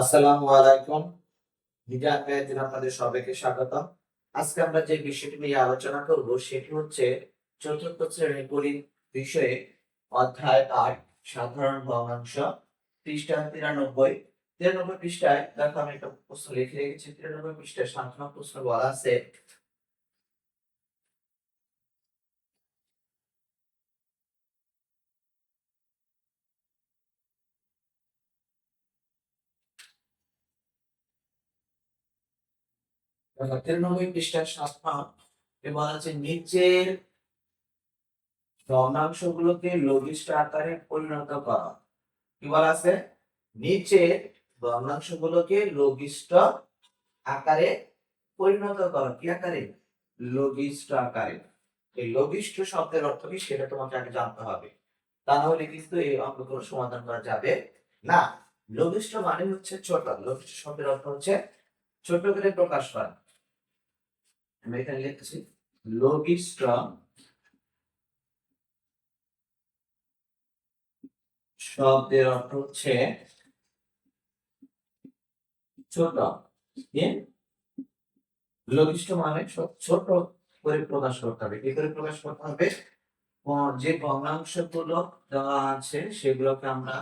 আসসালামু আলাইকুম। মিজান ম্যাথিন আপনাদের সবাইকে স্বাগত আজকে আমরা যে বিষয়টি নিয়ে আলোচনা করব, সেটি হচ্ছে চতুর্থ শ্রেণির গণিত বিষয়ে অধ্যায় আট, সাধারণ ভগ্নাংশ, পৃষ্ঠা তিরানব্বই। তিরানব্বই পৃষ্ঠায়, দেখো আমি একটা প্রশ্ন লিখে রেখেছি। তিরানব্বই পৃষ্ঠায় সাধারণ প্রশ্ন বলা আছে তিরানব্বই পৃষ্ঠার সাধারণ বলা আছে নিচের ভগ্নাংশগুলোকে লঘিষ্ঠ আকারে পরিণত করা। কি বলা আছে? নিচে ভগ্নাংশগুলোকে লঘিষ্ঠ আকারে পরিণত কি আকারে? লঘিষ্ঠ আকারে। এই লঘিষ্ঠ শব্দের অর্থ কি সেটা তোমাকে আগে জানতে হবে। তা না হলে কিন্তু এই অঙ্কগুলো সমাধান করা যাবে না। লঘিষ্ঠ মানে হচ্ছে ছোট। লঘিষ্ঠ শব্দের অর্থ হচ্ছে ছোট করে প্রকাশ করা। আমি এখানে লিখছি লঘিষ্ঠ শব্দের অর্থ হচ্ছে ছোট? লঘিষ্ঠ মানে ছোট করে প্রকাশ করতে হবে। কি করে প্রকাশ করতে হবে? যে ভগ্নাংশগুলো দেওয়া আছে সেগুলোকে আমরা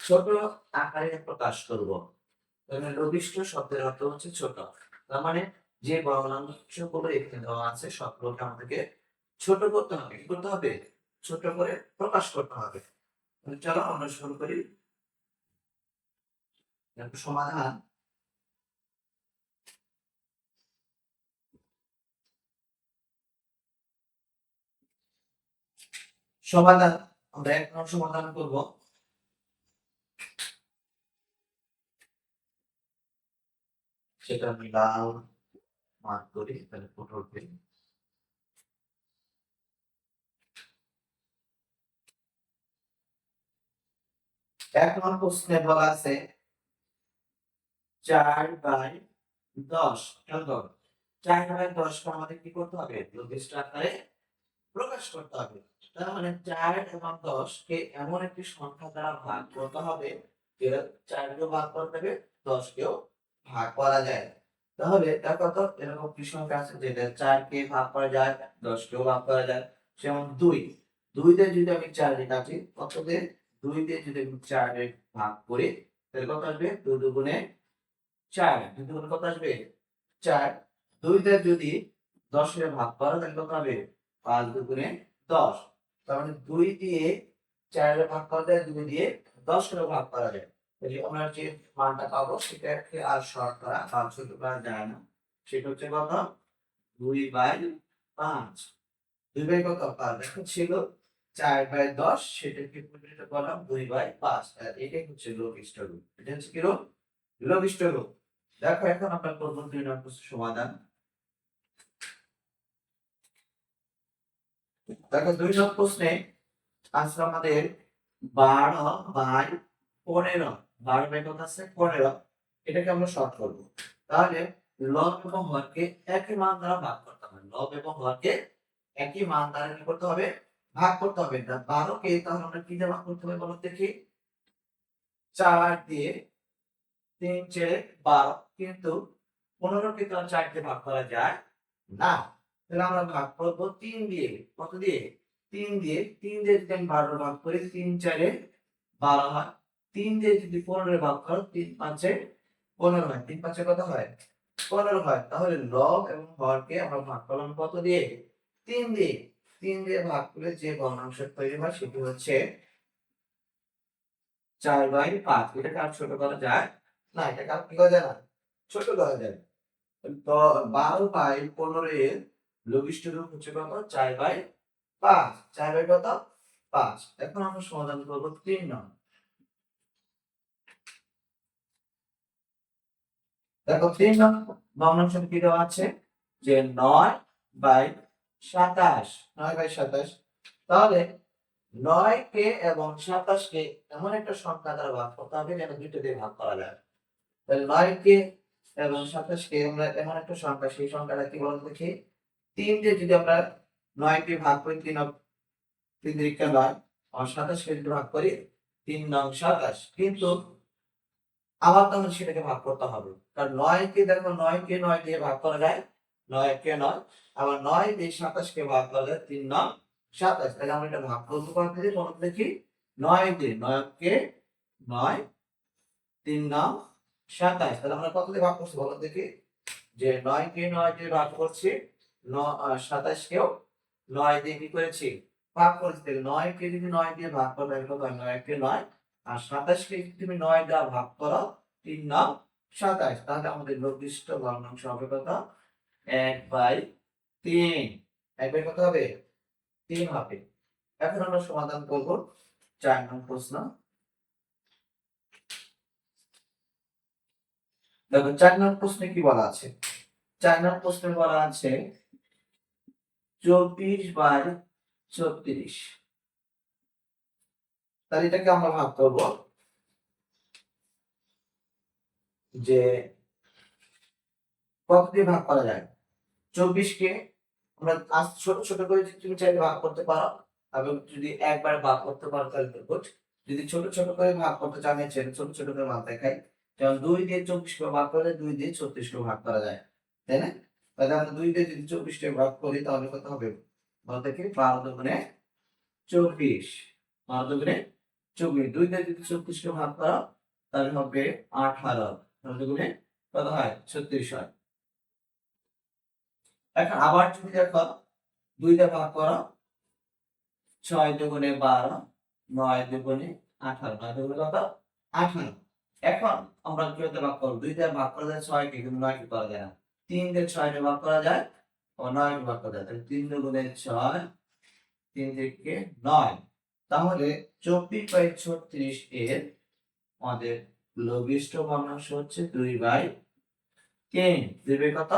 ছোট আকারে প্রকাশ করব। তাহলে লঘিষ্ঠ শব্দের অর্থ হচ্ছে ছোট। তার মানে যে ভগ্নাংশগুলো এখানে দেওয়া আছে, সবগুলোকে আমাদেরকে ছোট করতে হবে। কি করতে হবে? ছোট করে প্রকাশ করতে হবে। চলো আমরা শুরু করি। সমাধান। সমাধান, আমরা এক নম্বর সমাধান করব। সেটা আমি লাল। মার্ক করি তাহলে ফুটে উঠবে নম্বর প্রশ্নে বলা আছে চার বাই দশ করো। চার বাই দশকে আমাদের কি করতে হবে লঘিষ্ঠ আকারে প্রকাশ করতে হবে তার মানে চার এবং দশকে এমন একটি সংখ্যা দ্বারা ভাগ করতে হবে যেটা চারকেও ভাগ করতে হবে দশকেও ভাগ করা যায় তাহলে দেখো তো, এরকম কি সংখ্যা আছে যেটা চারকে ভাগ করা যায় দশকেও ভাগ করা যায়, যেমন দুই। দুই দিয়ে যদি আমি চার কাটি কত দিয়ে? দুই দিয়ে যদি আমি চার ভাগ করি, তাহলে কত আসবে? দুই দুগুণে চার। দুই দুগুণে কত আসবে? চার। দুই দিয়ে যদি দশের ভাগ করো, তাহলে কত হবে? পাঁচ দুগুণে দশ। তার মানে দুই দিয়ে চারের ভাগ করা যায়, দুই দিয়ে দশ করে ভাগ করা যায়। আমরা যে মানটা পাবো, সেটাকে আর শর্ট করা ছোট করা যায় না। সেটা হচ্ছে কত? দুই বাই পাঁচ। দুই বাই কত? পাঁচ। ছিল চার বাই দশ, সেটাকে পরিণত করলাম দুই বাই পাঁচ। আর এটাই হচ্ছে লঘিষ্ঠ রূপ এটা হচ্ছে কি রূপ লঘিষ্ঠ রূপ দেখো, এখন আমরা করব দুই নম্বর সমাধান। দেখো, দুই নম্বর প্রশ্নে আছে আমাদের বারো বাই পনেরো। বারো আছে পনেরো এটাকে আমরা শর্ট করব। তাহলে লব এবং হরকে একই মান দ্বারা ভাগ করতে হবে। লব এবং হরকে একই মান দ্বারা কি করতে হবে? ভাগ করতে হবে। না বারোকে তাহলে আমরা কি দিয়ে ভাগ করতে হবে বলো দেখি? চার দিয়ে তিন চেড়ে বারো। কিন্তু পনেরোকে তো চার দিয়ে ভাগ করা যায় না। তাহলে আমরা ভাগ করব তিন দিয়ে। কত দিয়ে? তিন দিয়ে। তিন দিয়ে যদি আমি বারো ভাগ করি, তিন চারে বারো হয়। তিন দিয়ে যদি পনেরো ভাগ করো, তিন পাঁচে পনেরো হয়। তিন পাঁচে কত হয়? পনেরো হয়। তাহলে লব এবং হরকে আমরা ভাগ করলাম কত দিয়ে? তিন দিয়ে। তিন দিয়ে ভাগ করে যে ভগ্নাংশ তৈরি হয় সেটি হচ্ছে চার বাই পাঁচ। এটাকে আর ছোট করা যায়? না এটাকে আর কি করা যায় না? ছোট করা যায়। তো বারো বাই পনেরো এর লঘিষ্ঠ রূপ হচ্ছে কত? চার বাই পাঁচ। চার বাই কত? পাঁচ। এখন আমরা সমাধান করব তিন নং। দেখো, তিন নং ভগ্নাংশ কি দেওয়া আছে? যে নয় বাই সাতাশ। নয় বাই সাতাশ। তাহলে নয় কে এবং সাতাশ কে এমন একটা সংখ্যা দ্বারা ভাগ করতে হবে যেন দুটো দিয়ে ভাগ করা যায়। তাহলে নয় কে এবং সাতাশ কে আমরা এমন একটা সংখ্যা, সেই সংখ্যাটা কি বলতো দেখি? তিন দিয়ে যদি আমরা নয়কে ভাগ করি, তিন তিন দিকে নয়, আর সাতাশকে যদি ভাগ করি, তিন নং সাতাশ। কিন্তু আবার তখন সেটাকে ভাগ করতে হবে। কারণ নয় কে দেখো নয় কে নয় দিয়ে ভাগ করা যায়। নয় কে নয়। আবার নয় দিয়ে সাতাশকে ভাগ করা যায় তিন নয় সাতাশ। তাহলে আমরা এটা ভাগ করতে পারতে যে দেখি নয় দিয়ে। নয় কে নয়, তিন নয় সাতাশ। তাহলে আমরা কত দিয়ে ভাগ করছি বলো দেখি? যে নয় কে নয় দিয়ে ভাগ করছি সাতাশ কেও নয় দিয়ে কি করেছি? ভাগ করেছি। তাহলে নয় কে যদি নয় দিয়ে ভাগ করো তাহলে কত নয় কে নয় আর সাতাশকে তুমি নয় দ্বারা ভাগ করো, তিন নয় সাতাশ। তাহলে আমাদের লঘিষ্ঠ ভগ্নাংশ হবে কত? এক বাই তিন। এক বাই কত হবে? তিন হবে। এখন আমরা সমাধান করব চার নং প্রশ্ন। দেখো, চার নং প্রশ্নে কি বলা আছে? চার নং প্রশ্নে বলা আছে চব্বিশ বাই ছত্রিশ তাহলে এটাকে আমরা ভাগ করব যে কত দিয়ে ভাগ করা যায়? চব্বিশকে আমরা আজ ছোট ছোট করে যদি তুমি চাইলে ভাগ করতে পারো। এবং যদি একবার ভাগ করতে পারো তাহলে তো good। যদি ছোট ছোট করে ভাগ করতে ছেলে ছোট ছোট করে ভাগ দেখাই। যেমন দুই দিয়ে চব্বিশকে ভাগ করে দুই দিয়ে ছত্রিশকে ভাগ করা যায়, তাই না? তাহলে আমরা দুই দিয়ে যদি চব্বিশকে ভাগ করি, তাহলে কত হবে? বল দেখি বারো দুগুণে চব্বিশ। বারো দুগুণে চব্বিশ দুই দিয়ে যদি চব্বিশকে ভাগ করো, তাহলে হবে আঠারো বারো দুগুণে কত হয়? ছত্রিশ হয়। এখন আবার যদি দেখো দুইটা ভাগ করো, ছয় দুগুণে বারো, নয় দুগুণে আঠারো। নয় দুগুণে কত? আঠারো। এখন আমরা কি হতে ভাগ করব? দুইটা ভাগ করা যায় ছয়কে, কিন্তু নয়কে করা যায় না। তিন দিয়ে ছয়কে ভাগ করা যায়, ও নয়কে ভাগ করা যায়। তাহলে তিন দুগুণে ছয়, তিন থেকে নয়। তাহলে চব্বিশ বাই ছত্রিশ এর আমাদের লঘিষ্ঠ ভগ্নাংশ হচ্ছে দুই বাই তিন। দুই বাই কত?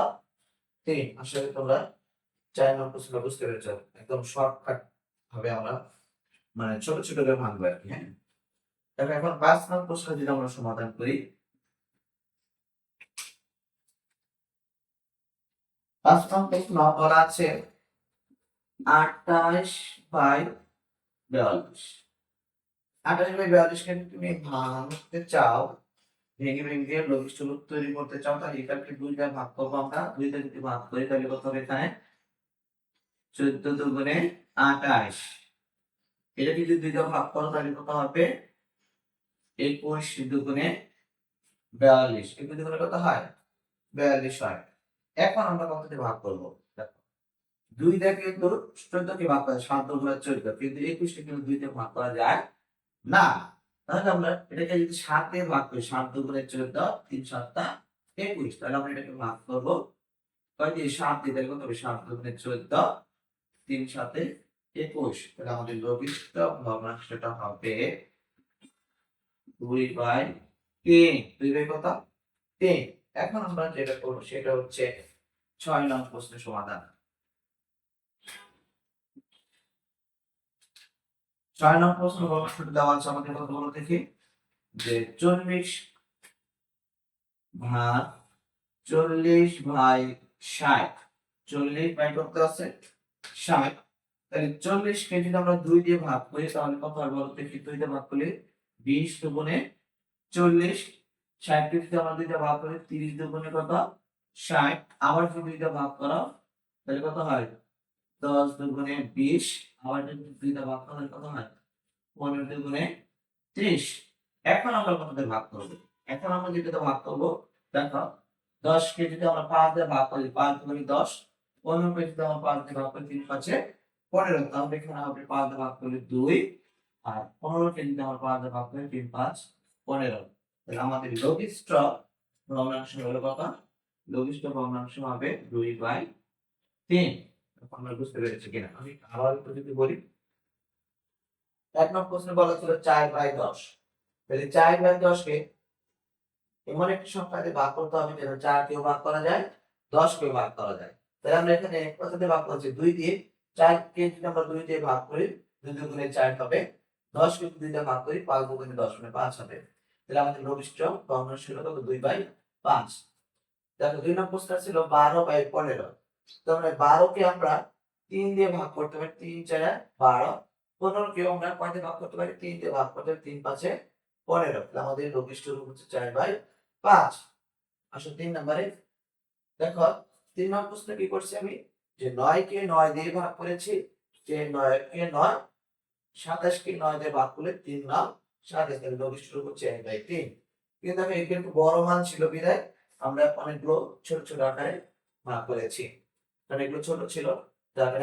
তিন। আসলে তোমরা চার নম্বর বুঝতে পেরেছ। একদম শর্টকাট ভাবে আমরা মানে ছোট ছোট করে ভাঙবো আর কি হ্যাঁ? দেখো, এখন পাঁচ নম্বর প্রশ্ন যদি আমরা সমাধান করি। পাঁচ নম্বর প্রশ্ন বলা আছে আটাইশ বাই বিয়াল্লিশ। আটাইশ বাই বিয়াল্লিশকে তুমি ভাঙতে চাও, ভেঙে ভেঙে লঘিষ্ঠ রূপ তৈরি করতে চাও, তাহলে এটাকে দুইটা ভাগ করব আমরা। দুইটা যদি ভাগ করি, তাহলে কত হবে এখানে? চোদ্দ দুগুণে আটাইশ এটা যদি দুইটা ভাগ করো, তাহলে কত হবে? একুশ দুগুণে বিয়াল্লিশ। একুশ দুগুণে কত হয়? বিয়াল্লিশ হয়। এখন আমরা কত দিয়ে ভাগ করব? দুই দিয়ে কিন্তু চোদ্দকে ভাগ করা সাত দুগুণে চোদ্দ। কিন্তু একুশকে কিন্তু দুই দিয়ে ভাগ করা যায় না। তাহলে আমরা এটাকে যদি সাত দিয়ে ভাগ করি, সাত দুগুণে চোদ্দ, তিন সাতটা, একুশ, তাহলে আমরা এটাকে ভাগ করব। কয় দিয়ে সাত দিয়ে তাহলে কত হবে? সাত দুগুণে চোদ্দ, তিন সাথে একুশ। তাহলে আমাদের লঘিষ্ঠ ভগ্নাংশটা হবে দুই বাই তিন। দুই বাই কত? তিন। এখন আমরা যেটা করব, সেটা হচ্ছে ছয় নং প্রশ্নের সমাধান। ছয় নং প্রশ্ন দেওয়া আছে আমাদের কত বলো দেখি? যে চল্লিশ ভাগ চল্লিশ ভাই ষাট। চল্লিশ বাই করতে আছে? ষাট। তাহলে চল্লিশ কে যদি আমরা দুই দিয়ে ভাগ করি, তাহলে কত হয় বলো দেখি? দুই দিয়ে ভাগ করলে বিশ দুগুণে চল্লিশ। ষাট কে যদি আমরা দুইটা ভাগ করি, তিরিশ দুগুণে কত? ষাট। আবার যদি দুইটা ভাগ করা তাহলে কত হয়? দশ দুগুণে বিশ, আবার যদি দুইটা ভাগ করো তাহলে কত হয়? পনেরো দুগুণে ত্রিশ। এখন আমরা কত ভাগ করব? এখন আমরা যেটা ভাগ করব, দেখো দশ কে যদি আমরা পাঁচ দিয়ে ভাগ করি, পাঁচ দুগুণে দশ পনেরো কে যদি আমরা পাঁচ দিয়ে ভাগ করি তিন পাঁচে পনেরো, তাহলে এখানে হবে পাঁচ দিয়ে ভাগ করলে দুই, আর পনেরো কে যদি আমরা পাঁচ দিয়ে ভাগ করি, তিন পাঁচ, পনেরো। তাহলে আমাদের লঘিষ্ঠ ভগ্নাংশ হলো কত? লঘিষ্ঠ ভগ্নাংশ হবে দুই বাই তিন। আমরা বুঝতে পেরেছি কিনা। আমি আবার একটু যদি বলি, এক নম্বর প্রশ্নে বলা ছিল চার বাই দশ। তাহলে চার বাই দশকে এমন একটি সংখ্যা দিয়ে ভাগ করতে হবে যেন চার কেও ভাগ করা যায়, দশ কেও ভাগ করা যায়। তাহলে আমরা এখানে কত দিয়ে ভাগ করছি, দুই দিয়ে চার কে যদি আমরা দুই দিয়ে ভাগ করি, দুই দুগুণে চার হবে, দশ কে দুই দিয়ে ভাগ করি, পাঁচ দুগুণে দশ মানে পাঁচ হবে। তাহলে আমাদের লঘিষ্ঠ ছিল কত? দুই বাই পাঁচ। দেখো দুই নম্বর প্রশ্ন ছিল বারো বাই পনেরো। তো আমরা বারোকে আমরা তিন দিয়ে ভাগ করতে পারি তিন চারে বারো। পনেরো কেও আমরা কয় দিয়ে ভাগ করতে পারি? তিন দিয়ে ভাগ করতে তিন পাঁচে পনেরো। আমাদের লঘিষ্ঠ রূপ হচ্ছে চার বাই পাঁচ। আসো তিন নম্বরে। দেখো, তিন নম্বর প্রশ্ন কি করছি আমি? যে নয় কে নয় দিয়ে ভাগ করেছি, যে নয় কে নয় সাতাশ কে নয় দিয়ে ভাগ করলে তিন নাম, সাতাশ তাহলে লঘিষ্ঠ রূপ হচ্ছে এক বাই তিন। কিন্তু এখানে একটু বড় মান ছিল বিদায় আমরা অনেকগুলো ছোট ছোট আকারে ভাগ করেছি। কারণ এগুলো ছোট ছিল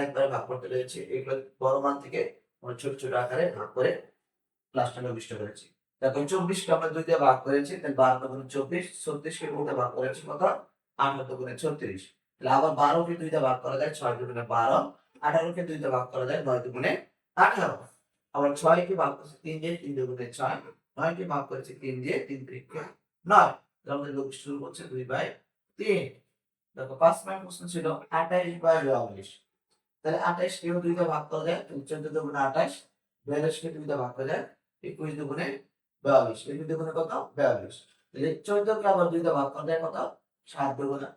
একবারে ভাগ করতে পেরেছি। এগুলো বড় মান থেকে ছোট ছোট আকারে ভাগ করে করেছি। এখন চব্বিশকে আমরা দুই দিয়ে ভাগ করেছি, তাহলে বারো গুণে চব্বিশ, ছত্রিশকে দুইটা ভাগ করেছি কত? গুণে ছত্রিশ। তাহলে আবার বারোকে দুইটা ভাগ করা যায় ছয় দুগুণে বারো, আঠারোকে দুইটা ভাগ করা যায় নয় দুগুণে আঠারো। আবার ছয়কে ভাগ করেছি তিন দিয়ে তিন দুগুণে ছয় নয়কে ভাগ করেছি তিন দিয়ে তিন তিরিকে নয়। আমাদের লক্ষ্য শুরু হচ্ছে দুই বাই তিন। দেখো পাঁচ নম্বর প্রশ্ন ছিল আঠাইশ বাই বিয়াল্লিশ। তাহলে আঠাইশ কেউ দুইটা ভাগ করা যায় চোদ্দ দুগুণে আঠাইশ বিয়াল্লিশকে দুইটা ভাগ করা যায় একুশ দুগুণে বিয়াল্লিশ। একুশ দুগুণে কত? বিয়াল্লিশ। তাহলে চোদ্দকে আবার দুইটা ভাগ করা যায় কত? সাত দুগুণে।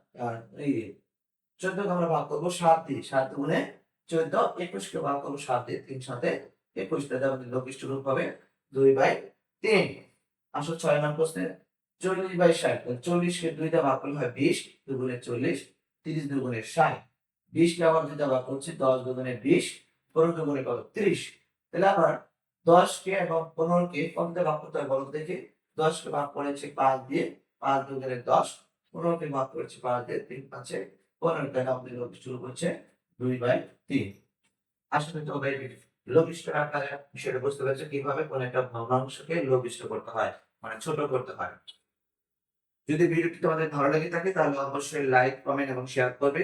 চোদ্দকে আমরা ভাগ করব সাত দিয়ে, সাত দুগুণে চোদ্দ একুশকে ভাগ করব সাত দিয়ে, তিন সাথে একুশ। তাহলে আমাদের লঘিষ্ঠ রূপ হবে দুই বাই তিন। আসো ছয় নম্বর প্রশ্নে। চল্লিশ বাই ষাট চল্লিশকে দুইটা ভাগ করলে হয় বিশ, দুগুণে চল্লিশ, তিরিশ দুগুণে ষাট। বিশকে আবার দুইটা ভাগ করছি, দশ দুগুণে বিশ পনেরো দুগুণে কত ত্রিশ। তাহলে আবার দশকে এবং পনেরোকে কতটা ভাগ করতে হয় বলো দেখি? দশকে ভাগ করেছে পাঁচ দিয়ে, পাঁচ দুগুণে দশ, পনেরোকে ভাগ করেছে পাঁচ দিয়ে তিন পাঁচে, পনেরো টাকা লক্ষ্য শুরু করছে দুই বাই তিন। আসলে তো ভাই লঘিষ্ঠ আকারে বিষয়টা বুঝতে পারছে কীভাবে কোন একটা ভগ্নাংশকে লঘিষ্ঠ করতে হয় মানে ছোট করতে হয়। যদি ভিডিওটি তোমাদের ভালো লেগে থাকে, তাহলে অবশ্যই লাইক কমেন্ট এবং শেয়ার করবে।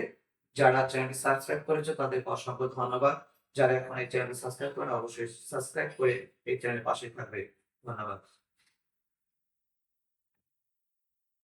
যারা চ্যানেলটি সাবস্ক্রাইব করেছে, তাদেরকে অসংখ্য ধন্যবাদ। যারা এখন এই চ্যানেল সাবস্ক্রাইব করে অবশ্যই সাবস্ক্রাইব করে এই চ্যানেলের পাশে থাকবে। ধন্যবাদ।